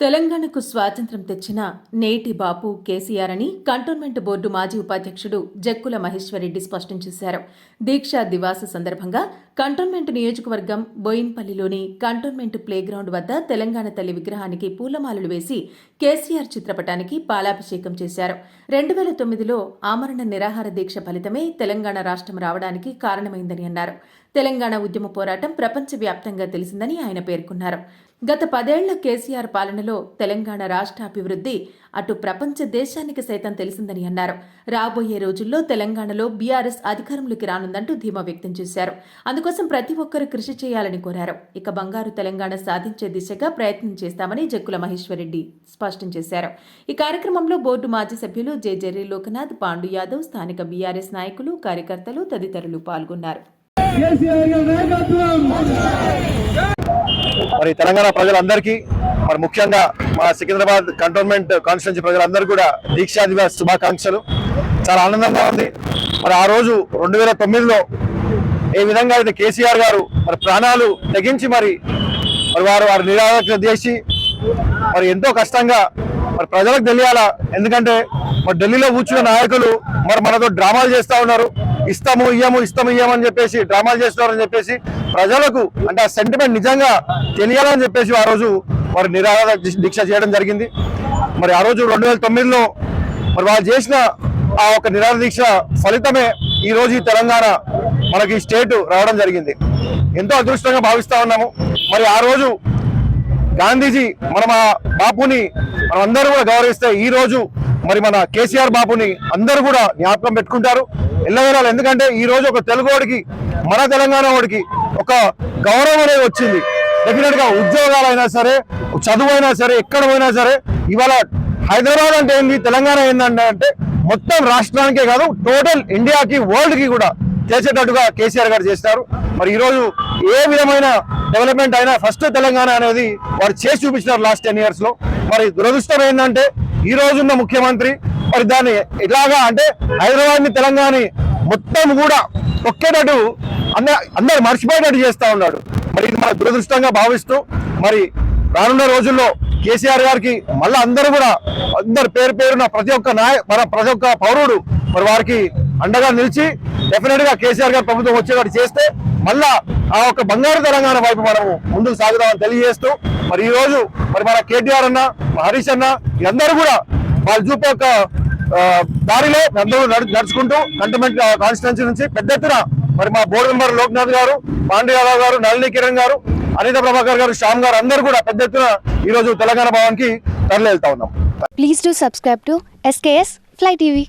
తెలంగాణకు స్వాతంత్ర్యం తెచ్చిన నేటి బాపు కేసీఆర్ అని కంటోన్మెంట్ బోర్డు మాజీ ఉపాధ్యక్షుడు జక్కుల మహేశ్వరరెడ్డి స్పష్టం చేశారు. దీక్షా దివాస సందర్భంగా కంటోన్మెంట్ నియోజకవర్గం బోయిన్పల్లిలోని కంటోన్మెంట్ ప్లేగ్రౌండ్ వద్ద తెలంగాణ తల్లి విగ్రహానికి పూలమాలలు వేసి కేసీఆర్ చిత్రపటానికి పాలాభిషేకం చేశారు. రెండు వేల తొమ్మిదిలో ఆమరణ నిరాహార దీక్ష ఫలితమే తెలంగాణ రాష్ట్రం రావడానికి కారణమైందని అన్నారు. తెలంగాణ ఉద్యమ పోరాటం ప్రపంచవ్యాప్తంగా తెలిసిందని ఆయన పేర్కొన్నారు. గత పదేళ్ళ కేసీఆర్ పాలనలో తెలంగాణ రాష్ట్ర అభివృద్ధి అటు ప్రపంచ దేశానికి సైతం తెలిసిందని అన్నారు. రాబోయే రోజుల్లో తెలంగాణలో బీఆర్ఎస్ అధికారంలోకి రానుందంటూ ధీమా వ్యక్తం చేశారు. అందుకోసం ప్రతి ఒక్కరూ కృషి చేయాలని కోరారు. ఇక బంగారు తెలంగాణ సాధించే దిశగా ప్రయత్నం చేస్తామని జక్కుల మహేశ్వరరెడ్డి స్పష్టం చేశారు. ఈ కార్యక్రమంలో బోర్డు మాజీ సభ్యులు జె. జెర్రీ లోకనాథ్ పాండు యాదవ్ స్థానిక బీఆర్ఎస్ నాయకులు కార్యకర్తలు తదితరులు పాల్గొన్నారు. మరి తెలంగాణ ప్రజలందరికీ మరి ముఖ్యంగా మా సికింద్రాబాద్ కంటోన్మెంట్ కాన్స్టిట్యున్సీ ప్రజలందరూ కూడా దీక్షా దివస్ శుభాకాంక్షలు. చాలా ఆనందంగా ఉంది. మరి ఆ రోజు రెండు వేల తొమ్మిదిలో ఏ విధంగా అయితే కేసీఆర్ గారు మరి ప్రాణాలు తెగించి మరి మరి వారు వారు నిరాధన చేసి మరి ఎంతో కష్టంగా మరి ప్రజలకు తెలియాలా? ఎందుకంటే మరి ఢిల్లీలో కూర్చున్న నాయకులు మరి మనతో డ్రామాలు చేస్తా ఉన్నారు. ఇస్తాము ఇయ్యము ఇస్తాము ఇయ్యమని చెప్పేసి డ్రామాలు చేస్తున్నారని చెప్పేసి ప్రజలకు అంటే ఆ సెంటిమెంట్ నిజంగా తెలియాలని చెప్పేసి ఆ రోజు వారు నిరాహార దీక్ష చేయడం జరిగింది. మరి ఆ రోజు రెండు వేల తొమ్మిదిలో మరి వాళ్ళు చేసిన ఆ ఒక నిరాహార దీక్ష ఫలితమే ఈ రోజు ఈ తెలంగాణ మనకి స్టేట్ రావడం జరిగింది. ఎంతో అదృష్టంగా భావిస్తా ఉన్నాము. మరి ఆ రోజు గాంధీజీ మన మా బాపుని మనం అందరూ కూడా గౌరవిస్తే ఈ రోజు మరి మన కేసీఆర్ బాపుని అందరూ కూడా జ్ఞాపకం పెట్టుకుంటారు. ఎల్లవేళలు ఎందుకంటే ఈ రోజు ఒక తెలుగువాడికి మన తెలంగాణ వాడికి ఒక గౌరవం అనేది వచ్చింది. డెఫినెట్గా ఉద్యోగాలైనా సరే చదువు అయినా సరే ఎక్కడ పోయినా సరే ఇవాళ హైదరాబాద్ అంటే ఏంది తెలంగాణ ఏంటంటే అంటే మొత్తం రాష్ట్రానికే కాదు టోటల్ ఇండియాకి వరల్డ్కి కూడా చేసేటట్టుగా కేసీఆర్ గారు చేస్తారు. మరి ఈరోజు ఏ విధమైన డెవలప్మెంట్ అయినా ఫస్ట్ తెలంగాణ అనేది వారు చేసి చూపించినారు లాస్ట్ టెన్ ఇయర్స్లో. మరి దురదృష్టం ఏంటంటే ఈ రోజున్న ముఖ్యమంత్రి మరి దాన్ని ఇలాగా అంటే హైదరాబాద్ని తెలంగాణ మొత్తం కూడా ఒక్కేటట్టు అన్న అందరు మర్చిపోయేటట్టు చేస్తా ఉన్నాడు. మరి ఇది మన దురదృష్టంగా భావిస్తూ మరి రానున్న రోజుల్లో కేసీఆర్ గారికి మళ్ళీ అందరూ కూడా అందరు పేరు పేరున ప్రతి ఒక్క నాయ మన ప్రతి ఒక్క పౌరుడు మరి వారికి అండగా నిలిచి డెఫినెట్గా కేసీఆర్ గారు ప్రభుత్వం వచ్చేటట్టు చేస్తే మళ్ళా ఆ ఒక బంగారు తెలంగాణ వైపు మనము ముందుకు సాగుదామని తెలియజేస్తూ మరి ఈ రోజు మరి మన కేటీఆర్ అన్న హరీష్ అన్న అందరూ కూడా వాళ్ళు చూపే ఒక దారిలో అందరూ నడుచుకుంటూ కంటమెంట్ కాన్స్టిట్యున్సీ నుంచి పెద్ద ఎత్తున మరి మా బోర్డు మెంబర్ లోక్నాథ్ గారు పాండే యాదవ్ గారు నళిని కిరణ్ గారు అనిత ప్రభాకర్ గారు శ్యామ్ గారు అందరూ కూడా పెద్ద ఎత్తున ఈ రోజు తెలంగాణ భవన్కి తరలి వెళ్తా ఉన్నాం. Please do subscribe to SKS fly TV